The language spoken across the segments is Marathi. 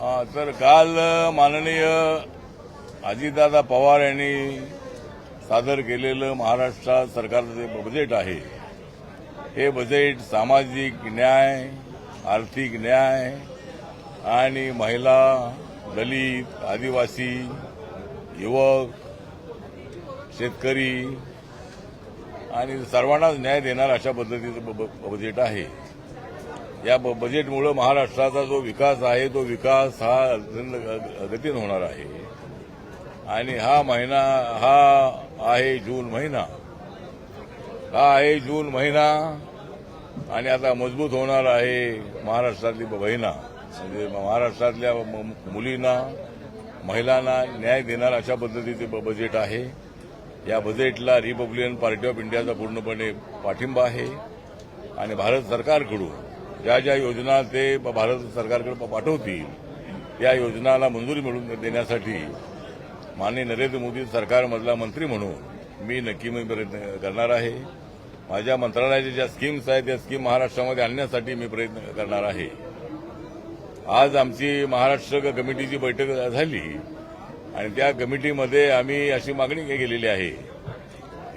तर काल माननीय अजितदादा पवार यांनी सादर केलेलं महाराष्ट्र सरकारचं जे बजेट आहे हे बजेट सामाजिक न्याय आर्थिक न्याय आणि महिला दलित आदिवासी युवक शेतकरी आणि सर्वांनाच न्याय देणार अशा पद्धतीचं ब- बजेट आहे. या ब- बजेटमुळं महाराष्ट्राचा जो विकास आहे तो विकास हा गतीन ग- होणार आहे. आणि हा महिना हा आहे जून महिना. हा आहे जून महिना आणि आता मजबूत होणार आहे महाराष्ट्रातली महिना म्हणजे महाराष्ट्रातल्या मुलींना महिलांना न्याय देणार अशा पद्धतीचे ब- बजेट आहे. या बजेटला रिपब्लिकन पार्टी ऑफ इंडियाचा पूर्णपणे पाठिंबा आहे. आणि भारत सरकारकडून ज्या ज्या योजना ते भारत सरकारकडे पाठवतील त्या योजनाला मंजुरी मिळवून देण्यासाठी माननीय नरेंद्र मोदी सरकारमधला मंत्री म्हणून मी नक्की मी प्रयत्न करणार आहे. माझ्या मंत्रालयाच्या ज्या स्कीम्स आहेत त्या स्कीम महाराष्ट्रामध्ये आणण्यासाठी मी प्रयत्न करणार आहे. आज आमची महाराष्ट्र कमिटीची बैठक झाली आणि त्या कमिटीमध्ये आम्ही अशी मागणी केलेली आहे.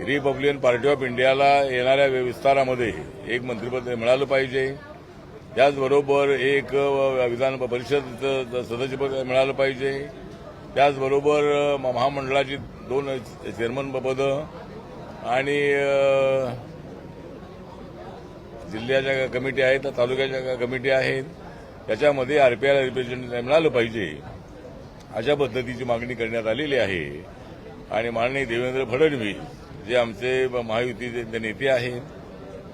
रिपब्लिकन पार्टी ऑफ इंडियाला येणाऱ्या विस्तारामध्ये एक मंत्रिपद मिळालं पाहिजे. त्याचबरोबर एक विधान परिषद सदस्यपद मिळालं पाहिजे. त्याचबरोबर महामंडळाची दोन चेअरमन पदं आणि जिल्ह्याच्या कमिटी आहेत तालुक्याच्या कमिटी आहेत. त्याच्यामध्ये आरपीआयला रिप्रेझेंटेटिव्ह मिळालं पाहिजे. अशा पद्धतीची मागणी करण्यात आलेली आहे. आणि माननीय देवेंद्र फडणवीस जे आमचे महायुतीचे नेते आहेत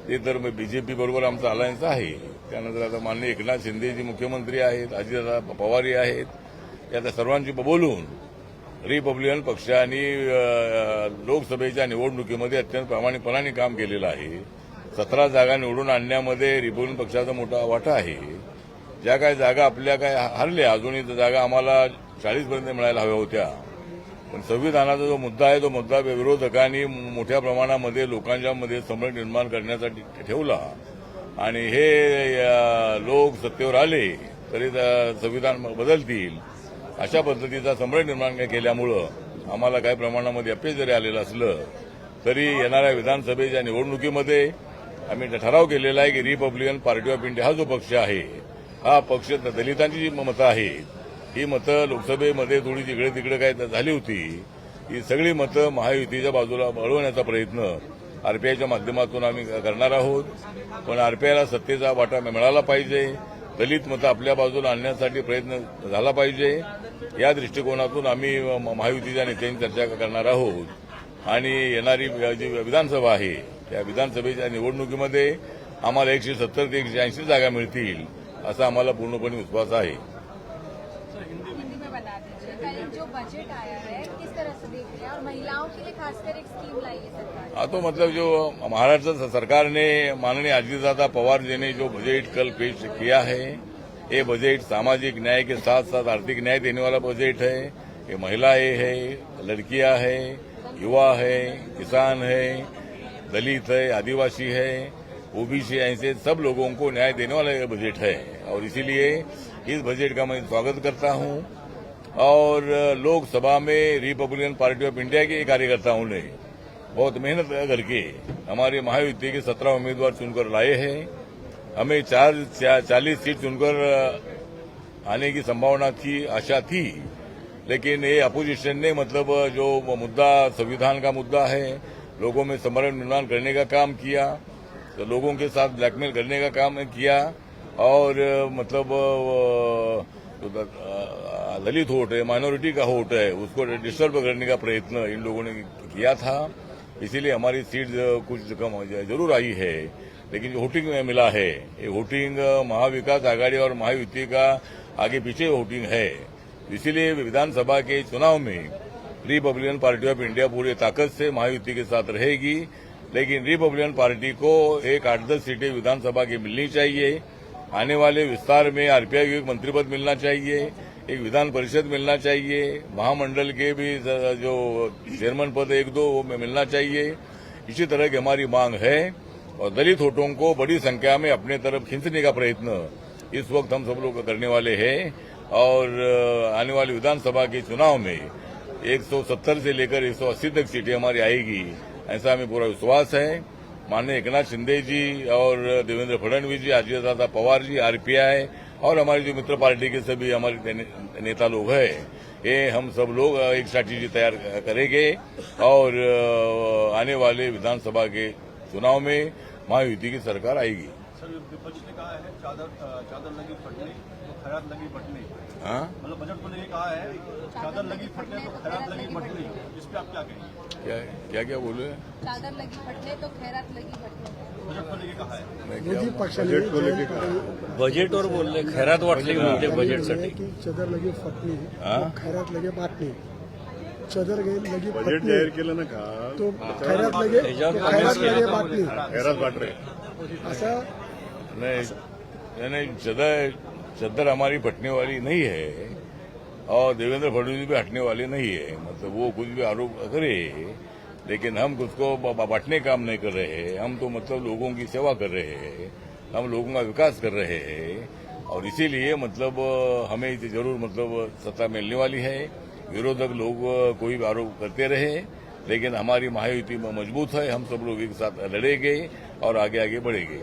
ते तर बीजेपी बरोबर आमचा अलायन्स आहे. त्यानंतर आता माननीय एकनाथ शिंदे मुख्यमंत्री आहेत अजितदादा पवारी आहेत या आता सर्वांशी बोलून रिपब्लिकन पक्षाने लोकसभेच्या निवडणुकीमध्ये अत्यंत प्रामाणिकपणाने काम केलेलं आहे. सतरा जागा निवडून आणण्यामध्ये रिपब्लिकन पक्षाचा मोठा वाटा आहे. ज्या काही जागा आपल्या काय हरल्या अजूनही जागा आम्हाला चाळीसपर्यंत मिळायला हव्या होत्या. पण संविधानाचा जो मुद्दा आहे तो मुद्दा विरोधकांनी मोठ्या प्रमाणामध्ये लोकांच्या मध्ये संभ्रम निर्माण करण्यासाठी ठेवला. आणि हे लोक सत्तेवर आले तरी त्या संविधान बदलतील. अशा पद्धतीचा संभ्रम निर्माण केल्यामुळं आम्हाला काही प्रमाणामध्ये अपयश जरी आलेलं असलं तरी येणाऱ्या विधानसभेच्या निवडणुकीमध्ये आम्ही ठराव केलेला आहे की रिपब्लिकन पार्टी ऑफ इंडिया हा जो पक्ष आहे हा पक्ष दलितांची जी मतं आहेत ही मतं लोकसभेमध्ये थोडी जिकडे तिकडे काय झाली होती ही सगळी मतं महायुतीच्या बाजूला वळवण्याचा प्रयत्न आरपीआयच्या माध्यमातून आम्ही करणार आहोत. पण आरपीआयला सत्तेचा वाटा मिळाला पाहिजे. दलित मतं आपल्या बाजूला आणण्यासाठी प्रयत्न झाला पाहिजे. या दृष्टिकोनातून आम्ही महायुतीच्या नेत्यांची चर्चा करणार आहोत. आणि येणारी जी विधानसभा आहे त्या विधानसभेच्या निवडणुकीमध्ये आम्हाला एकशे सत्तर ते एकशे ऐंशी जागा मिळतील असा आम्हाला पूर्णपणे विश्वास आहे. है तो मतलब जो महाराष्ट्र सरकार ने माननीय अजीतदादा पवार जी ने जो बजट कल पेश किया है, ये बजट सामाजिक न्याय के साथ साथ आर्थिक न्याय देने वाला बजट है। ये महिलाएँ है, लड़कियाँ है, युवा है, किसान है, दलित है, आदिवासी है, ओबीसी, ऐसे सब लोगों को न्याय देने वाला ये बजट है। और इसीलिए इस बजट का मैं स्वागत करता हूँ। और लोकसभा में रिपब्लिकन पार्टी ऑफ़ इंडिया के कार्यकर्ताओं ने बहुत मेहनत करके हमारे महायुति के सत्रह उम्मीदवार चुनकर लाए हैं। हमें चार चा, चालीस सीट चुनकर आने की संभावना थी आशा थी लेकिन ये अपोजिशन ने मतलब जो मुद्दा संविधान का मुद्दा है लोगों में समरण निर्माण करने का काम किया तो लोगों के साथ ब्लैकमेल करने का काम किया और मतलब द- अ, दलित वोट है माइनॉरिटी का वोट है उसको डिस्टर्ब करने का प्रयत्न इन लोगों ने किया था। इसीलिए हमारी सीट कुछ कम ज़रूर आई है लेकिन वोटिंग में मिला है ये वोटिंग महाविकास आघाड़ी और महायुति का आगे पीछे वोटिंग है। इसीलिए विधानसभा के चुनाव में रिपब्लिकन पार्टी ऑफ़ इंडिया पूरी ताकत से महायुति के साथ रहेगी लेकिन रिपब्लिकन पार्टी को एक आठ दस सीटें विधानसभा की मिलनी चाहिए। आने वाले विस्तार में आरपीआई को एक मंत्रिपद मिलना चाहिए, एक विधान परिषद मिलना चाहिए, महामंडल के भी जो चेयरमैन पद एक दो वो मिलना चाहिए। इसी तरह की हमारी मांग है और दलित होटों को बड़ी संख्या में अपने तरफ़ खींचने का प्रयत्न इस वक्त हम सब लोग करने वाले हैं। और आने वाले विधानसभा के चुनाव में 170 से लेकर 180 तक सीटें हमारी आएगी, ऐसा हमें पूरा विश्वास है। माननीय एकनाथ शिंदे जी और देवेंद्र फडणवीस जी अजय दादा पवार जी आरपीआई और हमारी जो मित्र पार्टी के सभी हमारे ने, नेता लोग हैं ये हम सब लोग एक स्ट्रैटेजी तैयार करेंगे और आने वाले विधानसभा के चुनाव में महायुति की सरकार आएगी। सर विपक्ष ने कहा है चादर चादर लगी फटने तो खैरात लगी बटने। हाँ? मतलब बजट को लेकर कहा है चादर लगी फटने तो खैरात लगी बटने। इस पे आप क्या कहेंगे? क्या क्या क्या बोले चादर लगी फटने तो खैरात लगी फटने बजट को लेकर कहा है। बजेटवर बोलले खैरात वाटली म्हणते बजेटसाठी की चदर लगे हा? तो खैरात लगे बाटणे चदर लगे बजेट जाहीर केलं ना काल तो खैरात लगे त्याच्यावर तो खैरात लगे बाटणे खैरात वाटरे असा नहीं नहीं, चदर हमारी फटने वाली नहीं है और देवेंद्र फडणवीस भी हटने वाले नहीं है। मतलब वो कुछ भी आरोप करे लेकिन हम उसको बांटने काम नहीं कर रहे हैं। हम तो मतलब लोगों की सेवा कर रहे हैं। हम लोगों का विकास कर रहे हैं। और इसीलिए मतलब हमें ज़रूर मतलब सत्ता मिलने वाली है। विरोधक लोग कोई भी आरोप करते रहे लेकिन हमारी महायुति मज़बूत है। हम सब लोग एक साथ लड़ेंगे और आगे आगे बढ़ेंगे।